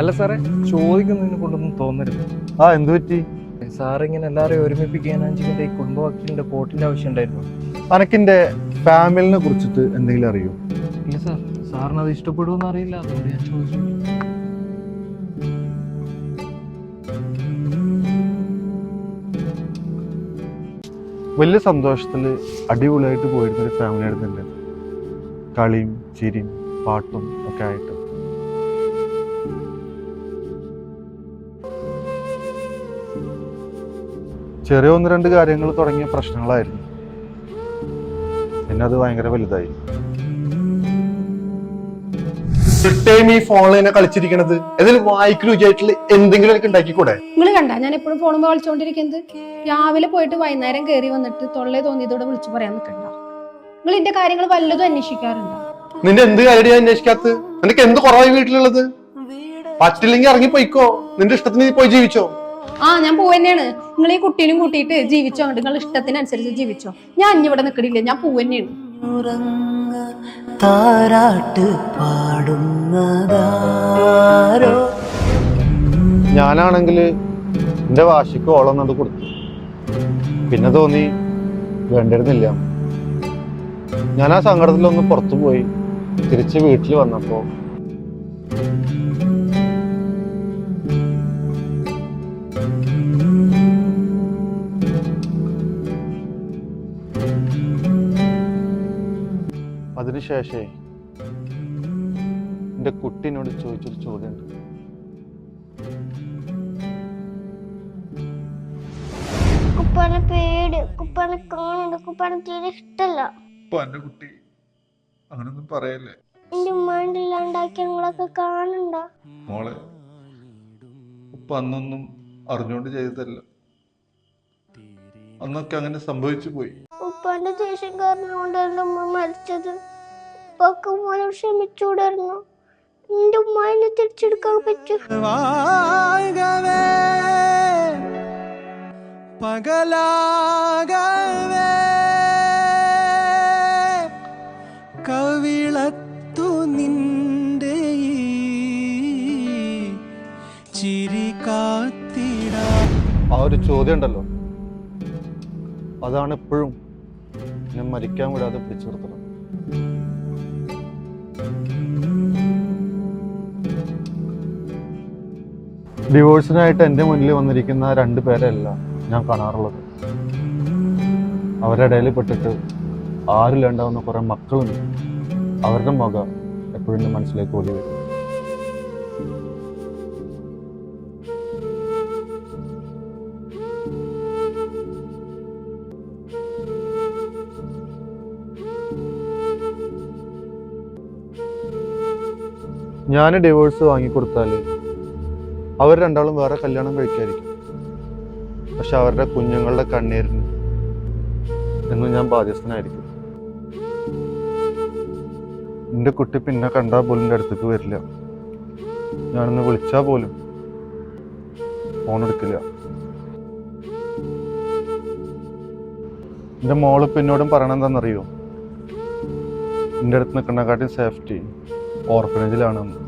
അല്ല സാറേ ചോദിക്കുന്നതിനെ കൊണ്ടൊന്നും തോന്നരുത്. ആ എന്തു പറ്റി? സാറിങ്ങനെ എല്ലാവരെയും ഒരുമിപ്പിക്കാനാണ് ചെയ്യുന്നത് ഈ കുടുംബവാക്കിന്റെ കോട്ടിന്റെ ആവശ്യം ഉണ്ടായിരുന്നു അനക്കിന്റെ ഫാമിലിനെ കുറിച്ചിട്ട് എന്തെങ്കിലും അറിയോ? ഇല്ല സാർ സാറിന് അത് ഇഷ്ടപ്പെടുമെന്ന് അറിയില്ല അതുകൊണ്ട് ഞാൻ ചോദിച്ചു. വലിയ സന്തോഷത്തിൽ അടിപൊളിയായിട്ട് പോയിരുന്ന ഒരു ഫാമിലി ആയിരുന്നു കളിയും ചിരിയും പാട്ടും ഒക്കെ ആയിട്ട്. ചെറിയ ഒന്ന് രണ്ട് കാര്യങ്ങൾ തുടങ്ങിയ പ്രശ്നങ്ങളായിരുന്നു. പിന്നെ അത് ഭയങ്കര വലുതായി. ടൈം ഈ ഫോണിൽ കളിച്ചിരിക്കണത്. ഇതിൽ വായിക്കൽ എന്തെങ്കിലും എനിക്ക് ഉണ്ടാക്കിക്കൂടെ? നിങ്ങൾ കണ്ട ഞാൻ എപ്പോഴും ഫോണുമ്പോൾ കളിച്ചോണ്ടിരിക്കുന്നത്. രാവിലെ പോയിട്ട് വൈകുന്നേരം കയറി വന്നിട്ട് തൊള്ളേ തോന്നിയതോടെ വിളിച്ചു പറയാൻ നിൽക്കണ്ട. നിങ്ങൾ എന്റെ കാര്യങ്ങൾ വല്ലതും അന്വേഷിക്കാറുണ്ടോ? നിന്റെ എന്ത് കാര്യം അന്വേഷിക്കാത്ത? നിനക്ക് എന്ത് കുറവായി വീട്ടിലുള്ളത്? പറ്റില്ലെങ്കിൽ ഇറങ്ങി പോയിക്കോ നിന്റെ ഇഷ്ടത്തിന് പോയി ജീവിച്ചോ. ആ ഞാൻ പോവന്നെയാണ്. നിങ്ങൾ ഈ കുട്ടീനും കൂട്ടിയിട്ട് ജീവിച്ചോ? നിങ്ങൾ ഇഷ്ടത്തിനനുസരിച്ച് ജീവിച്ചോ? ഞാൻ ഇനി ഇവിടെ നിൽക്കണില്ല ഞാൻ പോവന്നെയാണ്. താരാട്ട് പാടുന്നതാരോ? ഞാനാണെങ്കിൽ എന്റെ വാശിക്ക് ഓളം നട് കൊടുത്തു. പിന്നെ തോന്നി വേണ്ടിയിരുന്നില്ല. ഞാൻ ആ സങ്കടത്തിലൊന്ന് പുറത്തു പോയി തിരിച്ച് വീട്ടിൽ വന്നപ്പോ അതിനുശേഷേ എന്റെ കുട്ടീനോട് ചോദിച്ചൊരു ചോദ്യമുണ്ട് കുപ്പാനെ പേടി. കുപ്പാനെ കാണുന്നുണ്ട് കുപ്പാനെ തീരെ ഇഷ്ടല്ല. ഉപ്പാന്റെ കുട്ടി അങ്ങനൊന്നും പറയല്ലേ? എന്റെ ഇല്ലാണ്ടാക്കി ഞങ്ങളൊക്കെ കാണണ്ട. മോളെ ഉപ്പ അന്നൊന്നും അറിഞ്ഞുകൊണ്ട് ചെയ്തതല്ല. അന്നൊക്കെ അങ്ങനെ സംഭവിച്ചു പോയി. ഉപ്പാന്റെ ദേഷ്യം കാരണം കൊണ്ട് എന്റെ ഉമ്മ മരിച്ചത്. ഉപ്പൊക്കെ ഉമ്മാനോട് ക്ഷമിച്ചൂടായിരുന്നു എന്റെ ഉമ്മാനെ തിരിച്ചെടുക്കാൻ പറ്റും. പകലാകവേ കവിളത്തു നിന്റെ ചിരി കാത്തിട. ആ ഒരു ചോദ്യം ഉണ്ടല്ലോ അതാണ് ഇപ്പോഴും എന്നെ മരിക്കാൻ വിടാതെ പിടിച്ചു നിർത്തണം ഡിവോഴ്സിനായിട്ട് എന്റെ മുന്നിൽ വന്നിരിക്കുന്ന രണ്ട് പേരല്ല ഞാൻ കാണാറുള്ളത്. അവരുടെ ഇടയിൽ പെട്ടിട്ട് ആരില്ലാണ്ടാവുന്ന കുറെ മക്കളുണ്ട് അവരുടെ മുഖ എപ്പോഴും മനസ്സിലേക്ക് ഓടി വരും. ഞാൻ ഡിവോഴ്സ് വാങ്ങിക്കൊടുത്താൽ അവർ രണ്ടാളും വേറെ കല്യാണം കഴിക്കായിരിക്കും. പക്ഷെ അവരുടെ കുഞ്ഞുങ്ങളുടെ കണ്ണീരിന് എന്നും ഞാൻ ബാധ്യസ്ഥനായിരിക്കും. എന്റെ കുട്ടി പിന്നെ കണ്ടാൽ പോലും എന്റെ അടുത്തേക്ക് വരില്ല. ഞാനൊന്ന് വിളിച്ചാൽ പോലും ഫോൺ എടുക്കില്ല. എന്റെ മോൾ പിന്നോടും പറയണെന്താണെന്നറിയോ എന്റെ അടുത്ത് നിൽക്കണക്കാട്ടി സേഫ്റ്റി ഓർഫനേജിലാണെന്ന്.